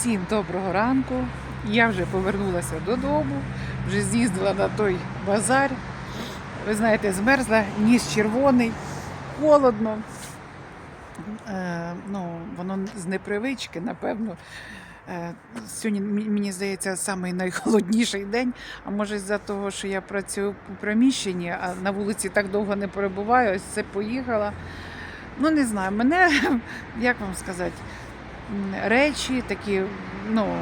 Всім доброго ранку. Я вже повернулася додому, вже з'їздила на той базар. Ви знаєте, змерзла, ніс червоний, холодно. Е, ну, воно з непривички, напевно. Е, сьогодні, мені здається, самий найхолодніший день. А може, з-за того, що я працюю у приміщенні, а на вулиці так довго не перебуваю, ось це поїхала. Ну, не знаю, мене, як вам сказати, речі такі, ну,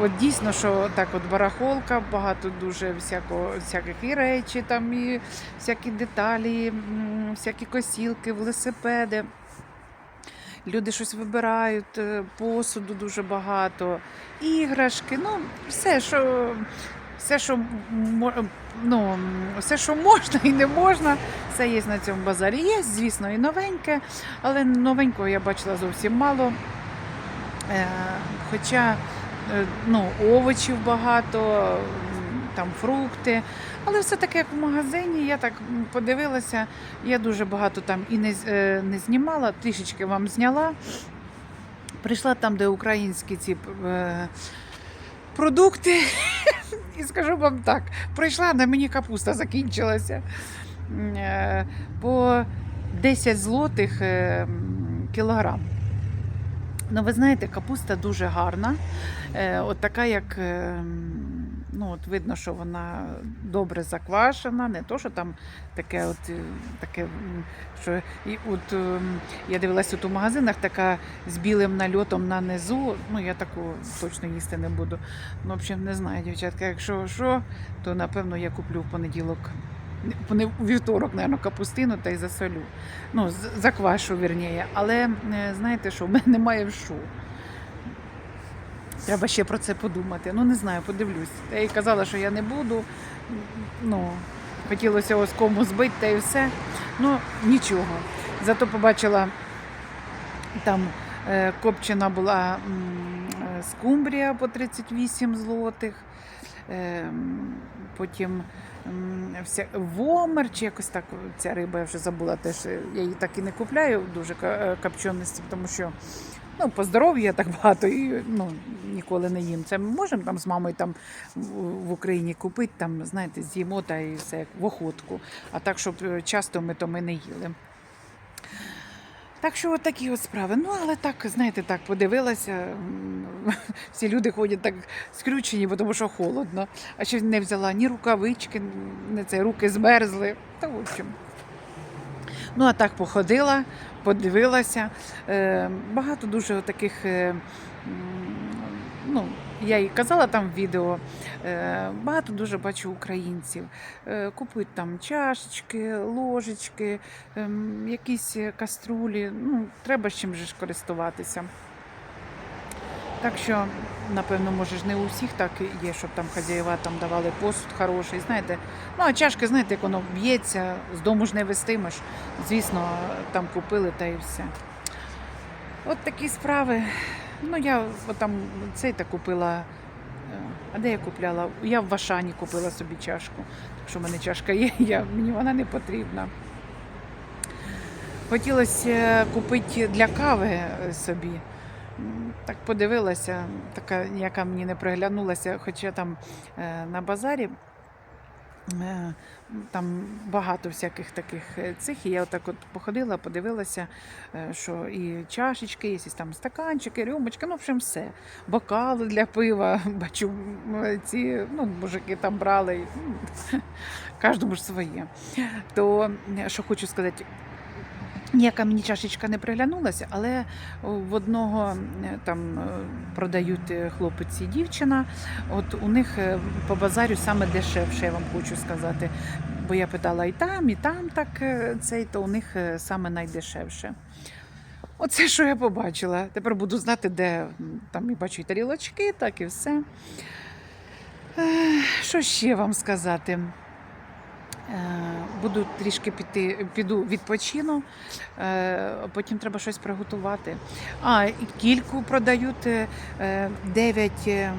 от дійсно, що так от барахолка, багато дуже всякого, всяких і речі, там, і всякі деталі, всякі косілки, велосипеди. Люди щось вибирають, е, посуду дуже багато, іграшки, ну, все, що. Все, що ну, все, що можна і не можна, все є на цьому базарі. Є, звісно, і новеньке, але новенького я бачила зовсім мало. Е, Хоча е, ну, овочів багато, там фрукти. Але все таки, як в магазині, я так подивилася, я дуже багато там і не, е, не знімала, трішечки вам зняла. Прийшла там, де українські ці продукти. І скажу вам так, прийшла, на мені капуста закінчилася. По 10 злотих кілограм. Ну, ви знаєте, капуста дуже гарна. Е, от така, як е, ну, от видно, що вона добре заквашена, не то, що там таке, от, е, таке, що і от я дивилася у магазинах, така з білим нальотом на низу. Ну, я таку точно їсти не буду. Ну, в общем, не знаю, дівчатка, якщо що, то напевно я куплю в понеділок. Не у вівторок, напевно, капустину та й засолю. Ну, заквашу, вірніше. Але е, знаєте що, в мене немає в що. Треба ще про це подумати. Ну, не знаю, подивлюсь. Я їй казала, що я не буду. Ну, хотілося ось кому збити та і все. Ну, нічого. Зато побачила там е, копчена була е, скумбрія по 38 злотих. Потім вся, вомер, чи якось так ця риба, я вже забула теж. Я її так і не купляю дуже ка- е, тому що ну, по здоров'ю я так багато і ну, ніколи не їм. Це ми можемо там з мамою там в в Україні купити, там, знаєте, з'їмо та і все як в охотку. А так, щоб е, часто ми то ми не їли. Так що от такі от справи. Ну, але так, знаєте, так подивилася. Всі люди ходять так скрючені, бо тому що холодно. А ще не взяла ні рукавички, не це руки змерзли. Та в общем. Ну, а так походила, подивилася. Е, багато дуже таких. Ну, я і казала там в відео, е, багато дуже бачу українців. Е, купують там чашечки, ложечки, ем, якісь каструлі. Ну, треба з чим же ж користуватися. Так що, напевно, може ж не у всіх так є, щоб там хазяєва там давали посуд хороший, знаєте. Ну, а чашки, знаєте, як воно б'ється, з дому ж не вестимеш. Звісно, там купили та і все. От такі справи. Ну, я там цей та купила. е, А де я купляла? Я в Вашані купила собі чашку. Так що в мене чашка є, я, мені вона не потрібна. Хотілося купити для кави е, собі. Так подивилася, така, яка мені не приглянулася, хоча там е, на базарі е, там багато всяких таких е, цих. І я отак от походила, подивилася, е, що і чашечки, є, там стаканчики, рюмочки, ну, в общем, все. Бокали для пива, бачу, ці ну, мужики там брали. Кожному ж своє. То е, що хочу сказати, Ніяка мені чашечка не приглянулася, але в одного е, там е, продають е, хлопець і дівчина. От у них е, по базарю саме дешевше, я вам хочу сказати. Бо я питала і там, і там так е, цей, то у них е, саме найдешевше. Оце, що я побачила. Тепер буду знати, де там і бачу і тарілочки, так і все. Що ще вам сказати? Е, Буду трішки піти, піду відпочину, е, потім треба щось приготувати. А, кільку продають е, 9, е,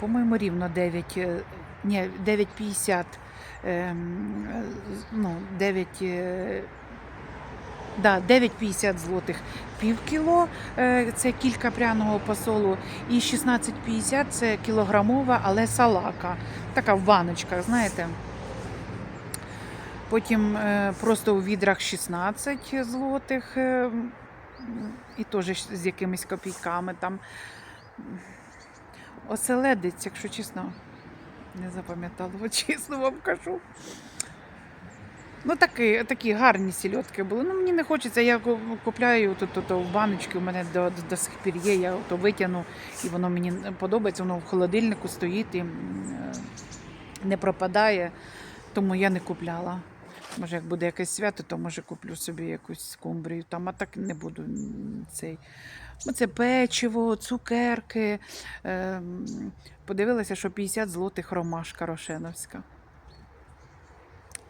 по-моєму, рівно 9, е, ні, 9,50. е, е, Ну, 9, е, Да, 9,50 злотих пів кіло, це кілька пряного посолу, і 16,50 це кілограмова, але салака. Така в баночках, знаєте. Потім е, просто у відрах 16 злотих, е, і теж з якимись копійками там. Оселедець, якщо чесно, не запам'ятала, чесно вам кажу. Ну, такі, такі гарні сільотки були. Ну, мені не хочеться, я купляю то, то в баночки, у мене до, до, до сих пір є, я то витягну, і воно мені подобається, воно в холодильнику стоїть і е, не пропадає, тому я не купляла. Може, як буде якесь свято, то може куплю собі якусь скумбрію там, а так не буду цей. Це печиво, цукерки. Ем, подивилася, що 50 злотих ромашка рошеновська.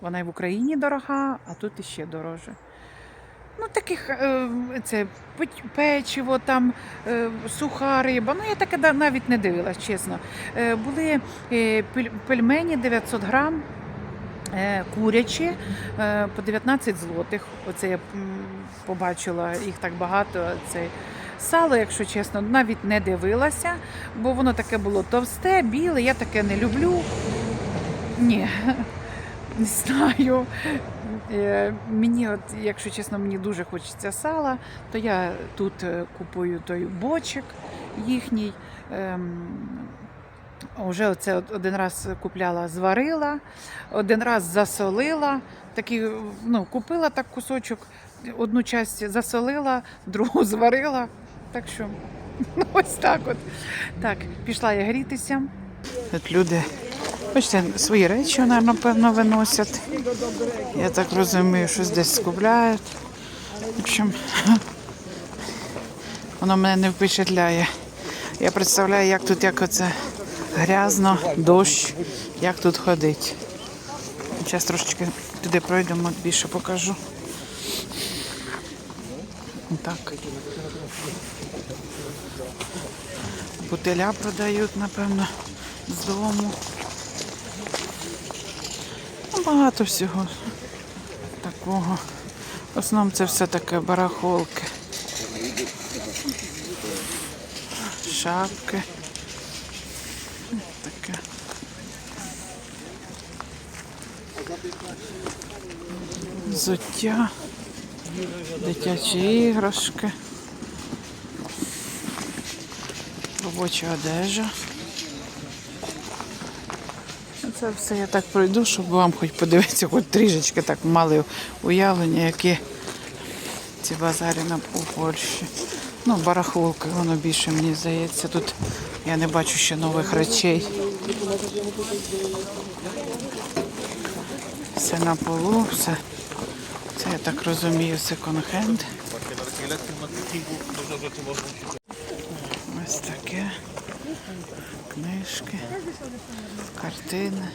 Вона і в Україні дорога, а тут іще дороже. Ну, таких е, це печиво, там, е, суха риба. Ну, я таке навіть не дивилась, чесно. Е, були е, пельмені 900 грам, курячі е, по 19 злотих. Оце я побачила їх так багато. Це сало, якщо чесно, навіть не дивилася, бо воно таке було товсте, біле, я таке не люблю. Ні, не знаю. Е, Мені, от, якщо чесно, мені дуже хочеться сала, то я тут е, купую той бочик їхній. Уже оце один раз купляла, зварила, один раз засолила. Такі, ну, купила так кусочок, одну часть засолила, другу зварила. Так що ну, ось так от. Так, пішла я грітися. Тут люди, бачите, свої речі, напевно, виносять. Я так розумію, щось десь скупляють. В общем, воно мене не впечатляє. Я представляю, як тут як оце грязно, дощ, як тут ходить. Зараз трошечки туди пройдемо, більше покажу. Так. Бутиля продають, напевно, з дому. Ну, багато всього такого. В основному це все таке барахолки. Шапки. Взуття, дитячі іграшки, робоча одежа. Це все я так пройду, щоб вам хоч подивитися, хоч трішечки так мали уявлення, які ці базарі на у Польщі. Ну, барахолки, воно більше, мені здається. Тут я не бачу ще нових речей. Все на полу, все. Це я так розумію, секонд-хенд. Ось таке. Книжки, картини.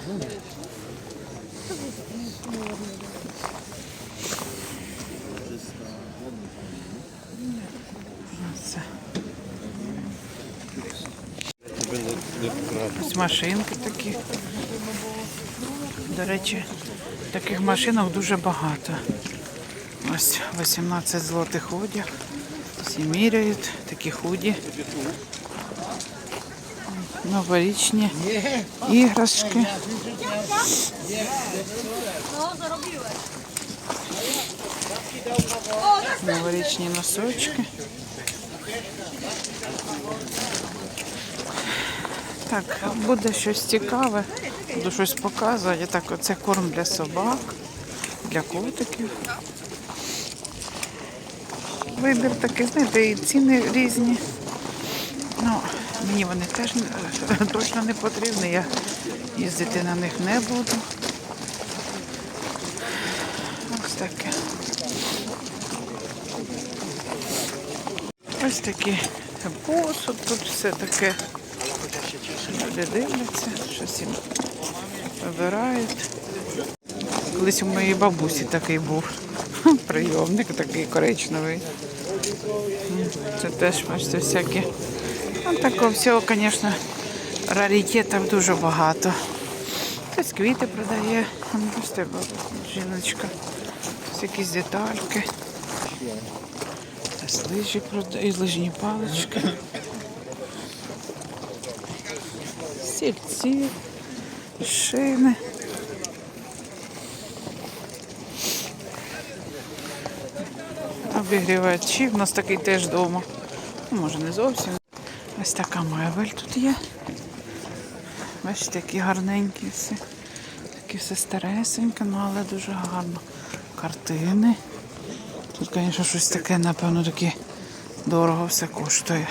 Ось машинки такі. До речі, таких машинок дуже багато. Ось 18 злотих одяг. Всі міряють, такі худі. Новорічні іграшки. Новорічні носочки. Так, буде щось цікаве, буду щось показувати. Так, оце корм для собак, для котиків. Вибір такий, знаєте, і ціни різні. Ну, мені вони теж точно не потрібні, я їздити на них не буду. Ось таке. Ось такий посуд, тут все таке. Люди дивляться, щось їм вибирають. Колись у моєї бабусі такий був прийомник, такий коричневий. Це теж, бачите, всякі. Ну, такого всього, звісно, раритетів дуже багато. Хтось квіти продає, Ось така жіночка. Ось якісь детальки. Лижі продають, лижні палички. Стільці, шини. Обігрівачі. У нас такий теж вдома. Ну, може не зовсім. Ось така мебель тут є. Бачите, які гарненькі всі. Такі все старесеньке, ну але дуже гарно. Картини. Тут, звісно, щось таке, напевно, таке дорого все коштує.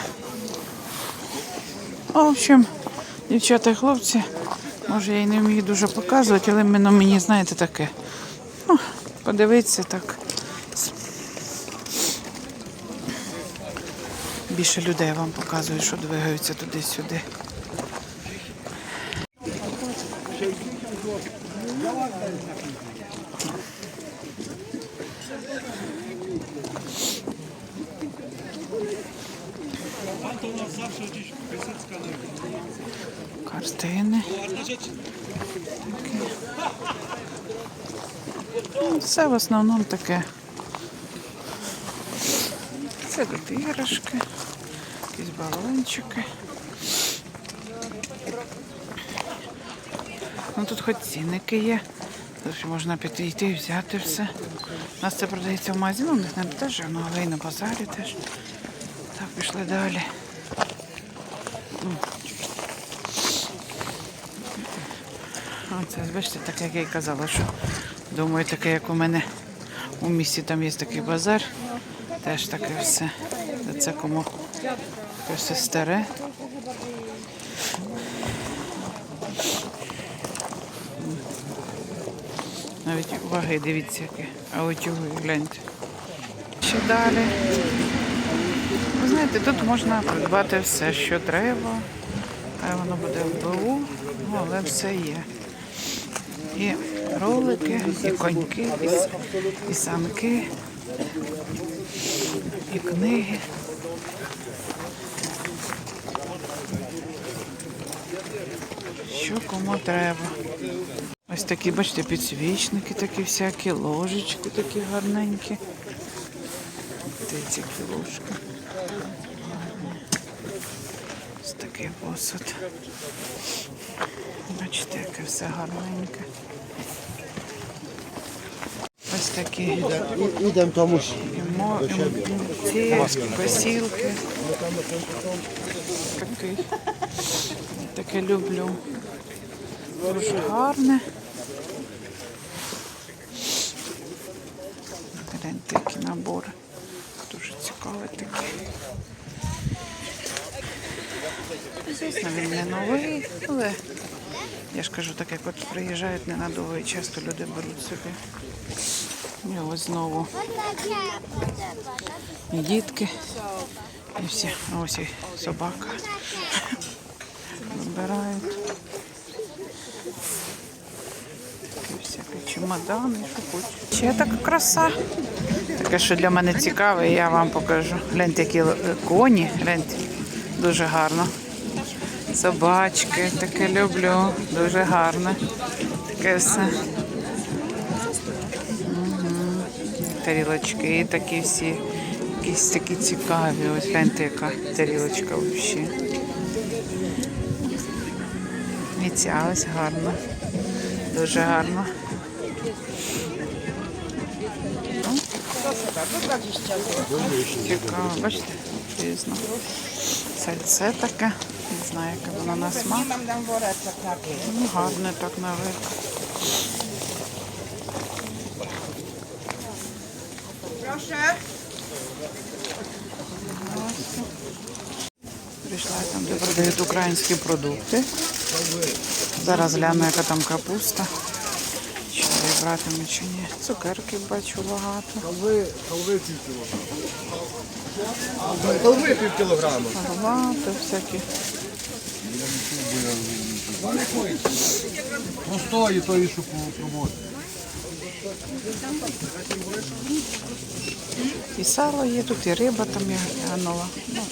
В общем, дівчата і хлопці, може я і не вмію дуже показувати, але мені, знаєте, таке. Ну, подивитися так. Більше людей вам показую, що двигаються туди-сюди. Картини. Такі. Ну, Все в основному таке. Це тут іграшки, якісь балончики. Ну тут хоч цінники є. Тут можна піти йти і взяти все. У нас це продається в магазині, у них не теж, ну, але і на базарі теж. Так, пішли далі. Оце, бачите, так як я й казала, що думаю, таке, як у мене у місті там є такий базар, теж таке все. Це кому таке все старе. Навіть ваги, дивіться, які. А утюги гляньте. Ще далі. Ви знаєте, тут можна придбати все, що треба. Хай воно буде в БУ, ну, але все є. І ролики, і коньки, і, і самки, і книги. Що кому треба. Ось такі, бачите, підсвічники такі всякі, ложечки такі гарненькі. Дивіться, які ложки. Ось такий посуд. Бачите, яке все гарненьке. Ось такі ці посілки. Такий. Таке люблю. Дуже гарне. Гляньте, які набори. Дуже цікавий такий. Звісно, він не новий, але я ж кажу, так як от приїжджають ненадовго і часто люди беруть собі. І ось знову і дітки. І всі. Ось і собака. Вибирають. Такі всякі чемодани, що хочуть. Ще така краса. Таке, що для мене цікаве, я вам покажу. Гляньте, які коні, гляньте, дуже гарно. Собачки, таке люблю, дуже гарне. Таке все. Мгм. Тарілочки такі всі, якісь такі цікаві. Ось гляньте, яка тарілочка взагалі. І ця ось гарна. Дуже гарно. Цікаво, бачите, різно. Сальце таке, не знаю, яке воно на смак. Ну, гарне так на вид. Прийшла я там, де продають українські продукти. Зараз гляну, яка там капуста. Братиму, чи ні. Цукерки бачу багато. Халви, халви пів кілограма. Халви пів кілограма. Багато всякі. Простої тої, що попробувати. І сало є тут, і риба там я глянула. Ну.